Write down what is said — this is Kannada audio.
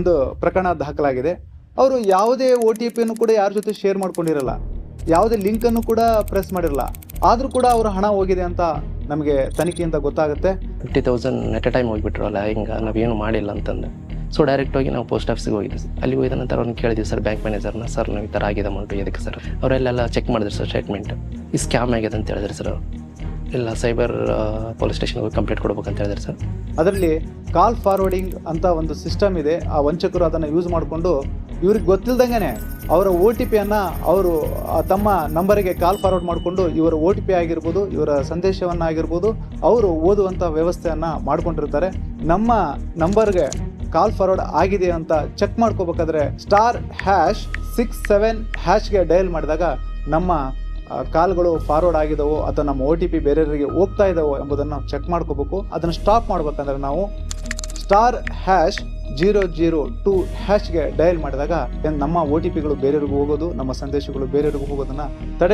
ಒಂದು ಪ್ರಕರಣ ದಾಖಲಾಗಿದೆ. ಅವರು ಯಾವುದೇ ಒ ಟಿ ಪಿಯನ್ನು ಕೂಡ ಯಾರ ಜೊತೆ ಶೇರ್ ಮಾಡ್ಕೊಂಡಿರಲ್ಲ ಯಾವುದೇ ಲಿಂಕನ್ನು ಕೂಡ ಪ್ರೆಸ್ ಮಾಡಿರಲ್ಲ ಆದರೂ ಕೂಡ ಅವರ ಹಣ ಹೋಗಿದೆ ಅಂತ ನಮಗೆ ತನಿಖೆಯಿಂದ ಗೊತ್ತಾಗುತ್ತೆ. Fifty thousand at a time ಹೋಗಿಬಿಟ್ರಲ್ಲ ಹಿಂಗೆ ನಾವೇನು ಮಾಡಿಲ್ಲ ಅಂತಂದು. ಸೊ ಡೈರೆಕ್ಟ್ ಹೋಗಿ ನಾವು ಪೋಸ್ಟ್ ಆಫೀಸಿಗೆ ಹೋಗಿದ್ವಿ. ಸರ್ ಅಲ್ಲಿ ಹೋಗಿದ ನಂತರ ಅವ್ರನ್ನ ಕೇಳಿದ್ವಿ ಸರ್ ಬ್ಯಾಂಕ್ ಮ್ಯಾನೇಜರ್ನ ಸರ್ ನಾವು ಈ ಥರ ಆಗಿದೆ ಅಮೌಂಟು ಎದಕ್ಕೆ ಸರ್. ಅವರೆಲ್ಲೆಲ್ಲ ಚೆಕ್ ಮಾಡಿದ್ರು ಸರ್ ಸ್ಟೇಟ್ಮೆಂಟ್ ಈ ಸ್ಕ್ಯಾಮ್ ಆಗಿದೆ ಅಂತ ಹೇಳಿದ್ರು ಸರ್ ಅವರು. ಇಲ್ಲ ಸೈಬರ್ ಪೊಲೀಸ್ ಸ್ಟೇಷನ್ಗೆ ಹೋಗಿ ಕಂಪ್ಲೇಂಟ್ ಕೊಡ್ಬೇಕಂತ ಹೇಳಿದ್ರು ಸರ್. ಅದರಲ್ಲಿ ಕಾಲ್ ಫಾರ್ವರ್ಡಿಂಗ್ ಅಂತ ಒಂದು ಸಿಸ್ಟಮ್ ಇದೆ. ಆ ವಂಚಕರು ಅದನ್ನು ಯೂಸ್ ಮಾಡಿಕೊಂಡು ಇವ್ರಿಗೆ ಗೊತ್ತಿಲ್ದಂಗೆ ಅವರ ಓ ಟಿ ಪಿಯನ್ನು ಅವರು ತಮ್ಮ ನಂಬರಿಗೆ ಕಾಲ್ ಫಾರ್ವರ್ಡ್ ಮಾಡಿಕೊಂಡು ಇವರ ಓ ಟಿ ಪಿ ಆಗಿರ್ಬೋದು, ಇವರ ಸಂದೇಶವನ್ನು ಆಗಿರ್ಬೋದು ಅವರು ಓದುವಂಥ ವ್ಯವಸ್ಥೆಯನ್ನು ಮಾಡಿಕೊಂಡಿರ್ತಾರೆ. ನಮ್ಮ ನಂಬರ್ಗೆ ಕಾಲ್ ಫಾರ್ವರ್ಡ್ ಆಗಿದೆ ಅಂತ ಚೆಕ್ ಮಾಡ್ಕೋಬೇಕಾದ್ರೆ ಸ್ಟಾರ್ ಹ್ಯಾಶ್ ಸಿಕ್ಸ್ ಸೆವೆನ್ ಹ್ಯಾಶ್ಗೆ ಡಯಲ್ ಮಾಡಿದಾಗ ನಮ್ಮ ಕಾಲ್ಗಳು ಫಾರ್ವರ್ಡ್ ಆಗಿದವೋ ಅಥವಾ ನಮ್ಮ ಓ ಟಿ ಪಿ ಬೇರೆಯವರಿಗೆ ಹೋಗ್ತಾ ಇದ್ದಾವೋ ಎಂಬುದನ್ನು ಚೆಕ್ ಮಾಡ್ಕೋಬೇಕು. ಅದನ್ನು ಸ್ಟಾಪ್ ಮಾಡ್ಬೇಕಂದ್ರೆ ನಾವು star hash zero zero two ಹ್ಯಾಶ್ಗೆ dial ಮಾಡಿದಾಗ ನಮ್ಮ ಒ ಟಿ ಪಿಗಳು ಬೇರೆಯವ್ರಿಗೂ ಹೋಗೋದು, ನಮ್ಮ ಸಂದೇಶಗಳು ಬೇರೆಯವ್ರಿಗೂ ಹೋಗೋದನ್ನು ತಡೆ